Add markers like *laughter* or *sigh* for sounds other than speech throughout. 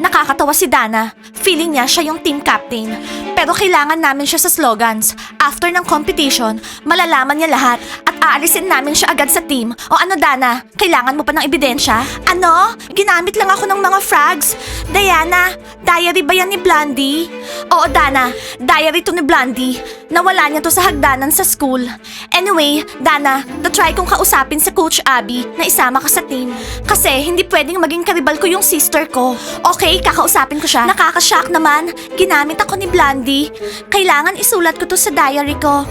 Nakakatawa si Dana. Feeling niya siya yung team captain. Pero kailangan namin siya sa slogans. After ng competition, malalaman niya lahat at aalisin namin siya agad sa team. O ano Dana, kailangan mo pa ng ebidensya? Ano? Ginamit lang ako ng mga frags. Diana, diary ba yan ni Blondie? Oo Dana, diary to ni Blondie. Nawala niya to sa hagdanan sa school. Anyway, Dana, na-try kong kausapin si Coach Abby na isama ka sa team. Kasi hindi pwedeng maging karibal ko yung sister ko. Okay, kakausapin ko siya. Nakakashock naman. Ginamit ako ni Blondie. Kailangan isulat ko to sa diary ko.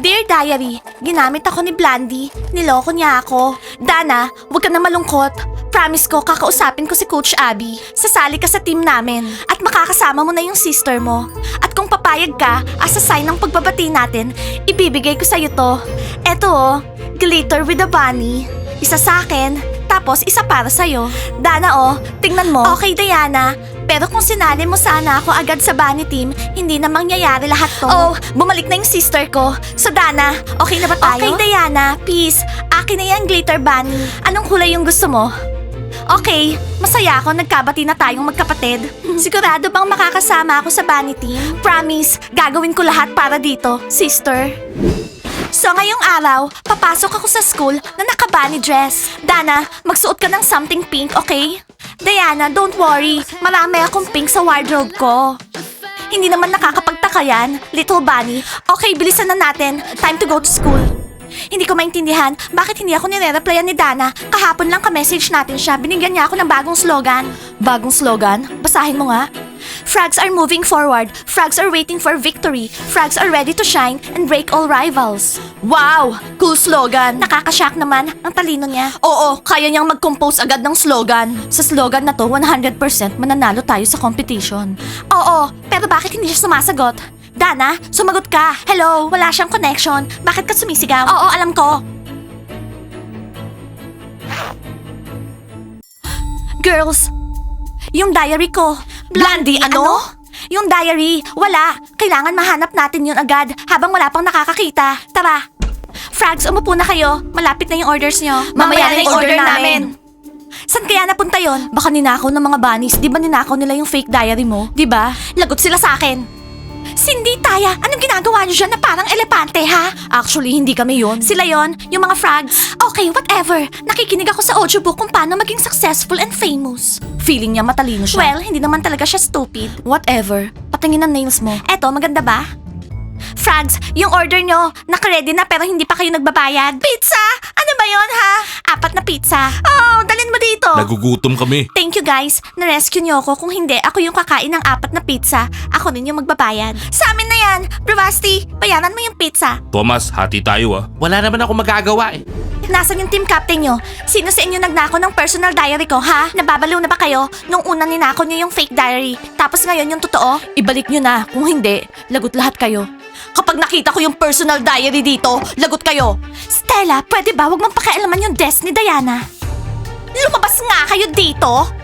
Dear Diary, ginamit ako ni Blandy. Niloko niya ako. Dana, huwag ka na malungkot. Promise ko, kakausapin ko si Coach Abby. Sasali ka sa team namin. At makakasama mo na yung sister mo. At kung papayag ka, as a sign ng pagbabati natin, ibibigay ko sa'yo to. Eto oh, glitter with a bunny. Isa sa akin, tapos isa para sa'yo. Dana oh, tingnan mo. Okay, Diana. Pero kung sinali mo sana ako agad sa bunny team, hindi na mangyayari lahat to. Oh, bumalik na yung sister ko. So Dana, okay na ba tayo? Okay, Diana. Peace. Akin na yan, glitter bunny. Anong kulay yung gusto mo? Okay, masaya ako nagkabati na tayong magkapatid. *laughs* Sigurado bang makakasama ako sa bunny team? Promise, gagawin ko lahat para dito, sister. So ngayong araw, papasok ako sa school na naka-bunny dress. Dana, magsuot ka ng something pink, okay? Diana, don't worry. Marami akong pink sa wardrobe ko. Hindi naman nakakapagtaka yan, little bunny. Okay, bilisan na natin. Time to go to school. Hindi ko maintindihan bakit hindi ako nire-replyan ni Dana. Kahapon lang ka-message natin siya. Binigyan niya ako ng bagong slogan. Bagong slogan? Basahin mo nga. Frogs are moving forward. Frogs are waiting for victory. Frogs are ready to shine and break all rivals. Wow! Cool slogan. Nakakashock naman. Ang talino niya. Oo, kaya niyang mag-compose agad ng slogan. Sa slogan na to, 100% mananalo tayo sa competition. Oo, pero bakit hindi siya sumasagot? Dana, sumagot ka. Hello, wala siyang connection. Bakit ka sumisigaw? Oo, alam ko. Girls, yung diary ko. Blandy, ano? Yung diary, wala. Kailangan mahanap natin yun agad habang wala pang nakakakita. Tara. Frags, umupo na kayo. Malapit na yung orders nyo. Mamaya na yung order namin. Saan kaya napunta yon? Baka ninakaw ng mga bunnies. Di ba ninakaw nila yung fake diary mo? Di ba? Lagot sila sa akin. Cindy, Taya, anong ginagawa niyo dyan na parang elepante, ha? Actually, hindi kami yon. Sila yon, yung mga frogs. Okay, whatever. Nakikinig ako sa audiobook kung paano maging successful and famous. Feeling niya matalino siya. Well, hindi naman talaga siya stupid. Whatever. Patingin ang nails mo. Eto, maganda ba? Frogs, yung order nyo, nakaready na pero hindi pa kayo nagbabayad. Pizza! Ano ba yon ha? Apat na pizza. Oh, dalin mo dito. Nagugutom kami. Thank you guys. Na-rescue niyo ako. Kung hindi, ako yung kakain ng apat na pizza. Ako din yung magbabayad. Sa amin na yan. Bravasti, bayaran mo yung pizza. Thomas, hati tayo ah. Wala naman ako magagawa eh. Nasaan yung team captain nyo? Sino sa inyo nagnako ng personal diary ko, ha? Nababaliw na ba kayo? Nung unang ninako nyo yung fake diary, tapos ngayon yung totoo? Ibalik nyo na. Kung hindi, lagot lahat kayo. Kapag nakita ko yung personal diary dito, lagot kayo. Stella, pwede ba wag mong pakialaman yung desk ni Diana? Lumabas nga kayo dito!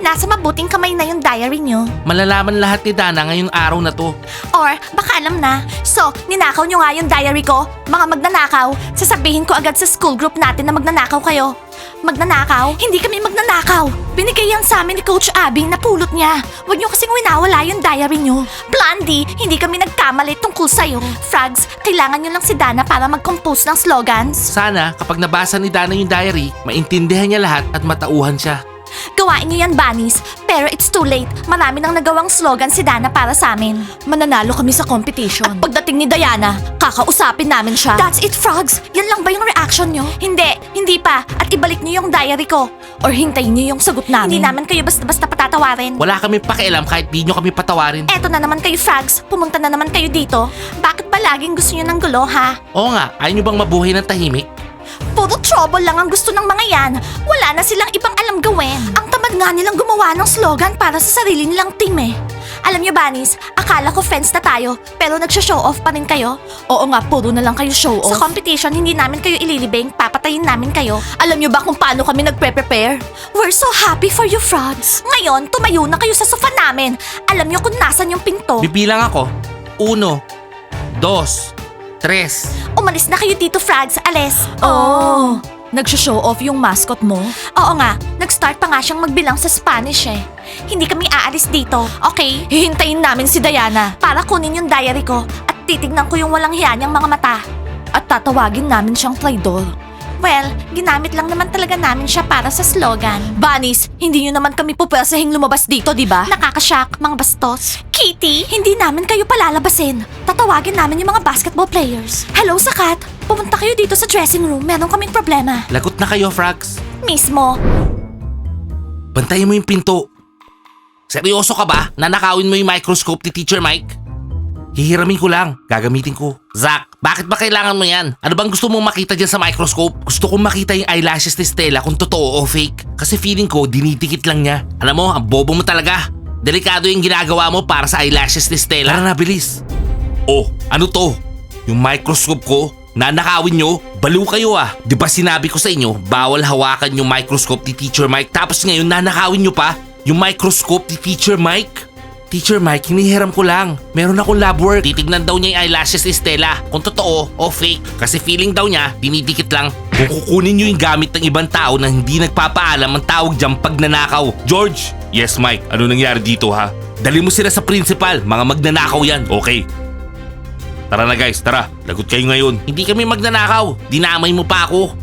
Nasa mabuting kamay na yung diary nyo. Malalaman lahat ni Dana ngayong araw na to. Or baka alam na. So, ninakaw nyo nga yung diary ko. Mga magnanakaw. Sasabihin ko agad sa school group natin na magnanakaw kayo. Magnanakaw? Hindi kami magnanakaw. Binigay yan sa amin ni Coach Abby na pulot niya. Huwag nyo kasing winawala yung diary nyo. Blondie, hindi kami nagkamali tungkol sa'yo. Frogs, kailangan nyo lang si Dana para mag-compose ng slogans. Sana kapag nabasa ni Dana yung diary, maintindihan niya lahat at matauhan siya. Gawain niyo yan, Bunnies. Pero it's too late. Marami nang nagawang slogan si Dana para sa amin. Mananalo kami sa competition. At pagdating ni Diana, kakausapin namin siya. That's it, Frogs. Yan lang ba yung reaction nyo? Hindi, hindi pa. At ibalik niyo yung diary ko. Or hintayin niyo yung sagot namin. Hindi naman kayo basta-basta patatawarin. Wala kami pakialam kahit di nyo kami patawarin. Eto na naman kayo, Frogs. Pumunta na naman kayo dito. Bakit ba laging gusto niyo ng gulo, ha? Oo nga, ayaw nyo bang mabuhay ng tahimik? Puro trouble lang ang gusto ng mga yan. Wala na silang ibang alam gawin. Ang tamad nga nilang gumawa ng slogan para sa sarili nilang team eh. Alam niyo, Banis, akala ko friends na tayo, pero nagsha-show off pa rin kayo. Oo nga, puro na lang kayo show off. Sa competition, hindi namin kayo ililibing, papatayin namin kayo. Alam niyo ba kung paano kami nagpre-prepare? We're so happy for you, frogs. Ngayon, tumayo na kayo sa sofa namin. Alam niyo kung nasan yung pinto. Bibilang ako. Uno, dos, tres. Umalis na kayo dito, Frags. Alis. Oh. Nagsho-show off yung mascot mo? Oo nga, nag-start pa nga siyang magbilang sa Spanish eh. Hindi kami aalis dito, okay? Hihintayin namin si Diana para kunin yung diary ko at titignan ko yung walang hiya niyang mga mata. At tatawagin namin siyang traidor. Well, ginamit lang naman talaga namin siya para sa slogan. Bunnies, hindi nyo naman kami pupwesahing lumabas dito, di ba? Nakakashock, mga bastos. Kitty, hindi namin kayo palalabasin. Tatawagin namin yung mga basketball players. Hello, Sakat. Pumunta kayo dito sa dressing room. Meron kaming problema. Lagot na kayo, Frogs. Mismo. Bantayan mo yung pinto. Seryoso ka ba? Nanakawin mo yung microscope ni Teacher Mike? Hihiramin ko lang. Gagamitin ko. Zach, bakit ba kailangan mo yan? Ano bang gusto mong makita dyan sa microscope? Gusto kong makita yung eyelashes ni Stella kung totoo o fake. Kasi feeling ko, dinidikit lang niya. Alam mo, ang bobo mo talaga. Delikado yung ginagawa mo para sa eyelashes ni Stella. Tara na, bilis. Oh, ano to? Yung microscope ko? Nanakawin nyo? Baliw kayo ah. Di ba sinabi ko sa inyo, bawal hawakan yung microscope ni Teacher Mike tapos ngayon nanakawin nyo pa? Yung microscope ni Teacher Mike? Teacher Mike, hinihiram ko lang. Meron akong lab work. Titignan daw niya yung eyelashes ni Stella kung totoo o fake. Kasi feeling daw niya, dinidikit lang. Kung kukunin niyo yung gamit ng ibang tao na hindi nagpapaalam ang tawag dyan pag nanakaw. George! Yes, Mike. Ano nangyari dito ha? Dali mo sila sa principal. Mga magnanakaw yan. Okay. Tara na guys, tara. Lagot kayo ngayon. Hindi kami magnanakaw. Dinamay mo pa ako.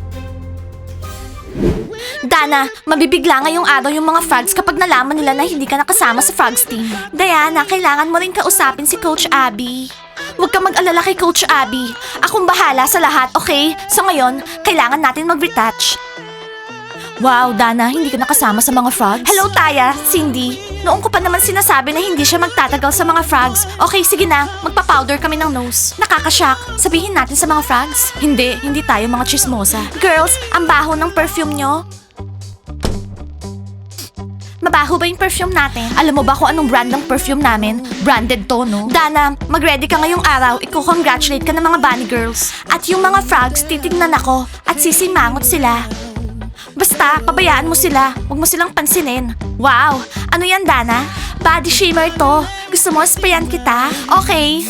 Dana, mabibigla ngayong araw yung mga frogs kapag nalaman nila na hindi ka nakasama sa frogs team. Diana, kailangan mo rin kausapin si Coach Abby. Huwag ka mag-alala kay Coach Abby. Akong bahala sa lahat, okay? So ngayon, kailangan natin mag-retouch. Wow, Dana, hindi ka nakasama sa mga frogs? Hello, Taya, Cindy. Noong ko pa naman sinasabi na hindi siya magtatagal sa mga frogs. Okay, sige na. Magpa-powder kami ng nose. Nakakashock. Sabihin natin sa mga frogs. Hindi, hindi tayo mga chismosa. Girls, ang baho ng perfume nyo. Mabaho ba yung perfume natin? Alam mo ba kung anong brand ng perfume namin? Branded to, no? Dana, mag-ready ka ngayong araw. Iko-congratulate ka ng mga bunny girls. At yung mga frogs, titignan ako. At sisimangot sila. Basta, pabayaan mo sila. Huwag mo silang pansinin. Wow! Ano yan, Dana? Body shimmer to. Gusto mo sprayan kita? Okay.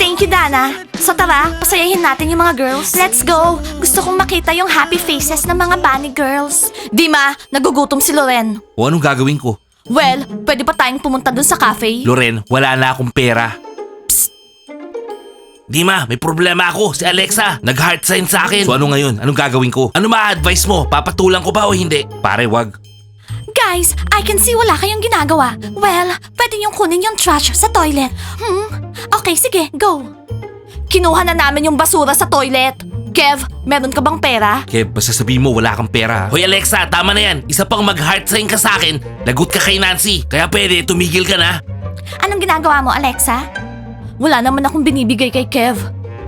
Thank you, Dana. So tara, pasayahin natin yung mga girls. Let's go! Gusto kong makita yung happy faces ng mga bunny girls. Dima, nagugutom si Loren. O anong gagawin ko? Well, pwede pa tayong pumunta dun sa cafe. Loren, wala na akong pera. Dima, may problema ako. Si Alexa, nag-heart sign sa akin. So ano ngayon? Anong gagawin ko? Ano ma-advise mo? Papatulang ko ba o hindi? Pare, wag. Guys, I can see wala kayong ginagawa. Well, pwede niyong kunin yung trash sa toilet. Hmm? Okay, sige, go. Kinuha na namin yung basura sa toilet. Kev, meron ka bang pera? Kev, basta sabihin mo wala kang pera. Hoy Alexa, tama na yan. Isa pang mag-heart sign ka sa akin. Lagot ka kay Nancy. Kaya pwede, tumigil ka na. Anong ginagawa mo, Alexa? Wala naman akong binibigay kay Kev.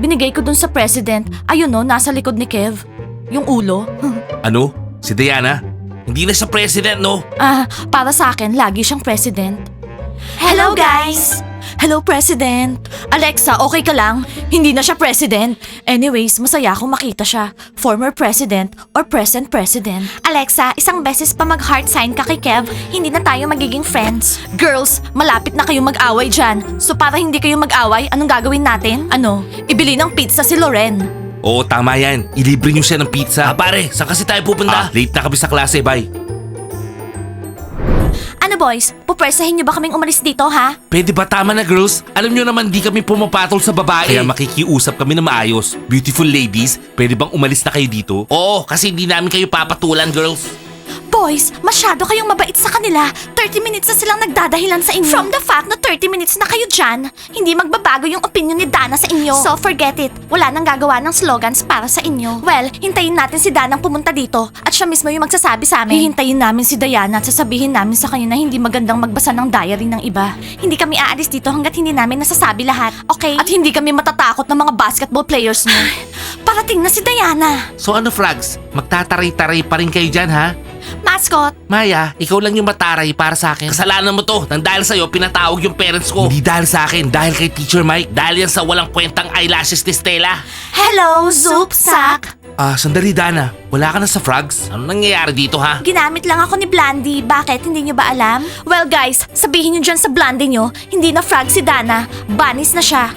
Binigay ko dun sa president. Ayun no, nasa likod ni Kev. Yung ulo. *laughs* Ano? Si Diana? Hindi na siya president, no? Ah, para sa akin, lagi siyang president. Hello, guys! Hello, President! Alexa, okay ka lang? Hindi na siya president. Anyways, masaya akong makita siya. Former president or present president. Alexa, isang beses pa mag-heart sign ka kay Kev, hindi na tayo magiging friends. Girls, malapit na kayong mag-away dyan. So para hindi kayo mag-away, anong gagawin natin? Ano? Ibili ng pizza si Loren. Oo, tama yan. Ilibre niyo siya ng pizza. Ah, pare, saan kasi tayo pupunta? late na kami sa klase, bye. Ano boys, pupwersahin niyo ba kaming umalis dito ha? Pwede ba tama na girls? Alam nyo naman di kami pumapatol sa babae. Kaya makikiusap kami na maayos. Beautiful ladies, pwede bang umalis na kayo dito? Oo, kasi hindi namin kayo papatulan girls. Boys, masyado kayong mabait sa kanila. 30 minutes na silang nagdadahilan sa inyo. From the fact na 30 minutes na kayo dyan, hindi magbabago yung opinion ni Dana sa inyo. So forget it. Wala nang gagawa ng slogans para sa inyo. Well, hintayin natin si Dana pumunta dito at siya mismo yung magsasabi sa amin. Hihintayin namin si Diana at sasabihin namin sa kanya na hindi magandang magbasa ng diary ng iba. Hindi kami aalis dito hanggat hindi namin nasasabi lahat. Okay? At hindi kami matatakot ng mga basketball players mo. *sighs* Parating na si Diana. So ano flags? Magtataray-taray pa rin kayo dyan ha? Mascot, Maya, ikaw lang yung mataray para sa akin. Kasalanan mo to. Nang dahil sa'yo, pinatawag yung parents ko. Hindi dahil sa akin, dahil kay Teacher Mike. Dahil yan sa walang kwentang eyelashes ni Stella. Hello, Zoop Sack! Ah, sandali Dana. Wala ka na sa frogs? Ano nangyayari dito ha? Ginamit lang ako ni Blandy. Bakit? Hindi nyo ba alam? Well guys, sabihin nyo dyan sa Blandy nyo, hindi na frog si Dana. Banis na siya.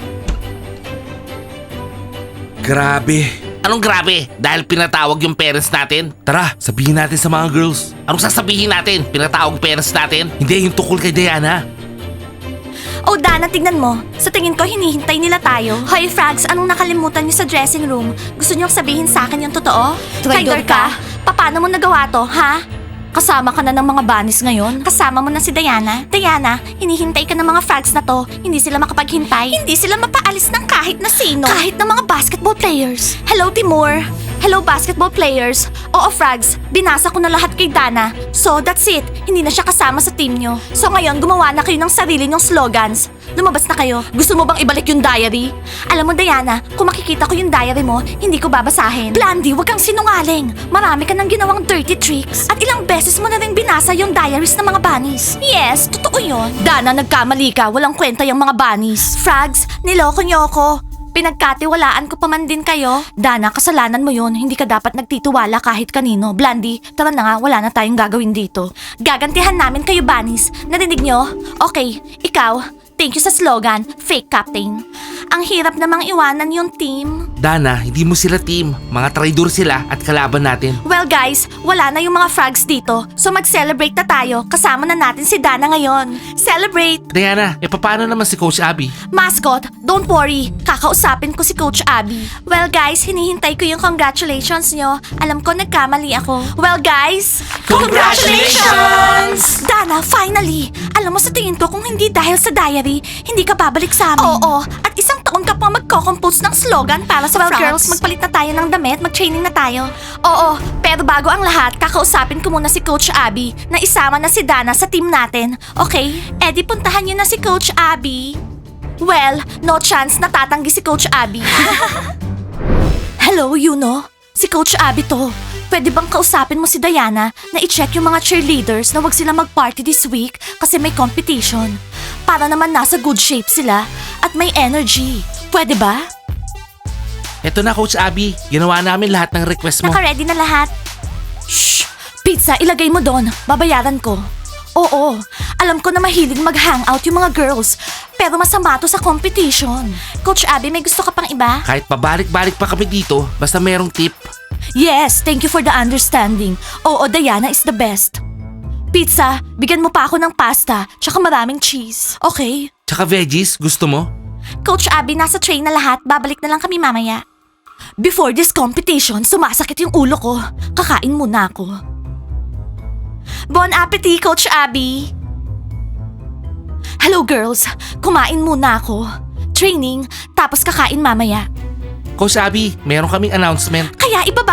Grabe. Anong grabe? Dahil pinatawag yung parents natin? Tara, sabihin natin sa mga girls. Anong sasabihin natin? Pinatawag parents natin? Hindi, yung tukol kay Diana. Oh, Dana, tignan mo. Sa tingin ko, hinihintay nila tayo. Hoy, Frags, anong nakalimutan niyo sa dressing room? Gusto niyo sabihin sa akin yung totoo? Traidor ka? Paano mo nagawa to, ha? Kasama ka na ng mga banis ngayon? Kasama mo na si Diana? Diana, hinihintay ka ng mga frags na to. Hindi sila makapaghintay. Hindi sila mapaalis ng kahit na sino. Kahit ng mga basketball players. Hello, Timur. Hello, basketball players. Oo, Frags, binasa ko na lahat kay Dana. So, that's it. Hindi na siya kasama sa team nyo. So, ngayon, gumawa na kayo ng sarili nyong slogans. Lumabas na kayo. Gusto mo bang ibalik yung diary? Alam mo, Diana, kung makikita ko yung diary mo, hindi ko babasahin. Blandy, wag kang sinungaling. Marami ka nang ginawang dirty tricks. At ilang beses mo na rin binasa yung diaries ng mga bunnies. Yes, totoo yon. Dana, nagkamali ka. Walang kwenta yung mga bunnies. Frags, niloko niyo ako. Pinagkatiwalaan ko pa man din kayo. Dana, kasalanan mo yun. Hindi ka dapat nagtitiwala kahit kanino. Blandy, tara na nga, wala na tayong gagawin dito. Gagantihan namin kayo, Bunnies. Narinig nyo? Okay, ikaw, thank you sa slogan, Fake Captain. Ang hirap namang iwanan yung team. Dana, hindi mo sila team. Mga traidor sila at kalaban natin. Well guys, wala na yung mga frogs dito. So mag-celebrate na tayo. Kasama na natin si Dana ngayon. Celebrate! Diana, e paano naman si Coach Abby? Mascot, don't worry. Kakausapin ko si Coach Abby. Well guys, hinihintay ko yung congratulations nyo. Alam ko nagkamali ako. Well guys, Congratulations! Dana, finally! Alam mo sa tingin ko kung hindi dahil sa diary, hindi ka babalik sa amin. Oo, at isang ka pa magko-compose ng slogan para sa Well, frogs. girls, magpalit na tayo ng damit, mag-training na tayo. Oo, pero bago ang lahat, kakausapin ko muna si Coach Abby na isama na si Dana sa team natin. Okay? Eh di puntahan niyo na si Coach Abby. Well, no chance na tatanggi si Coach Abby. *laughs* Hello, Yuno. Si Coach Abby to. Pwede bang kausapin mo si Diana na i-check yung mga cheerleaders na wag sila mag-party this week kasi may competition. Para naman nasa good shape sila at may energy. Pwede ba? Eto na Coach Abby, ginawa namin lahat ng request mo. Naka-ready na lahat? Shh! Pizza, ilagay mo doon. Babayaran ko. Oo, alam ko na mahilig mag-hangout yung mga girls. Pero masama to sa competition. Coach Abby, may gusto ka pang iba? Kahit pabalik-balik pa kami dito, basta merong tip. Yes, thank you for the understanding. Oo, Diana is the best. Pizza, bigyan mo pa ako ng pasta, tsaka maraming cheese. Okay? Tsaka veggies, gusto mo? Coach Abby, nasa train na lahat. Babalik na lang kami mamaya. Before this competition, sumasakit yung ulo ko. Kakain muna ako. Bon appetit, Coach Abby! Hello girls, kumain muna ako. Training, tapos kakain mamaya. Coach Abby, meron kaming announcement.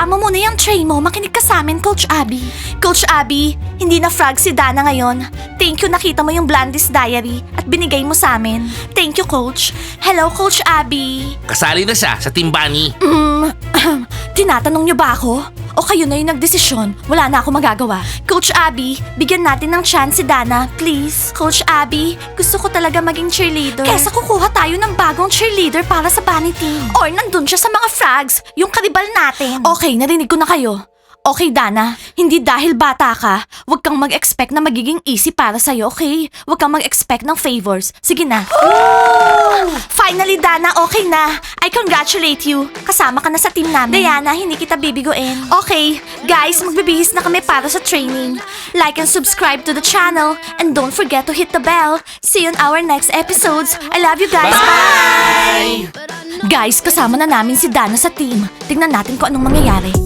Ibaba mo muna yung tray mo, makinig ka sa amin, Coach Abby. Coach Abby, hindi na frog si Dana ngayon. Thank you nakita mo yung Blandis Diary at binigay mo sa amin. Thank you, Coach. Hello, Coach Abby. Kasali na siya sa Team Bunny. Mm, tinatanong niyo ba ako? O kayo na yung nagdesisyon? Wala na ako magagawa. Coach Abby, bigyan natin ng chance si Dana, please. Coach Abby, gusto ko talaga maging cheerleader. Kesa kukuha tayo ng bagong cheerleader para sa bunny team. Or nandun siya sa mga frogs, yung karibal natin. Okay, narinig ko na kayo. Okay, Dana. Hindi dahil bata ka, huwag kang mag-expect na magiging easy para sa'yo, okay? Huwag kang mag-expect ng favors. Sige na. Finally, Dana, okay na. I congratulate you. Kasama ka na sa team namin. Diana, hindi kita bibiguin. Okay, guys, magbibihis na kami para sa training. Like and subscribe to the channel. And don't forget to hit the bell. See you in our next episodes. I love you guys. Bye! Guys, kasama na namin si Dana sa team. Tingnan natin kung anong mangyayari.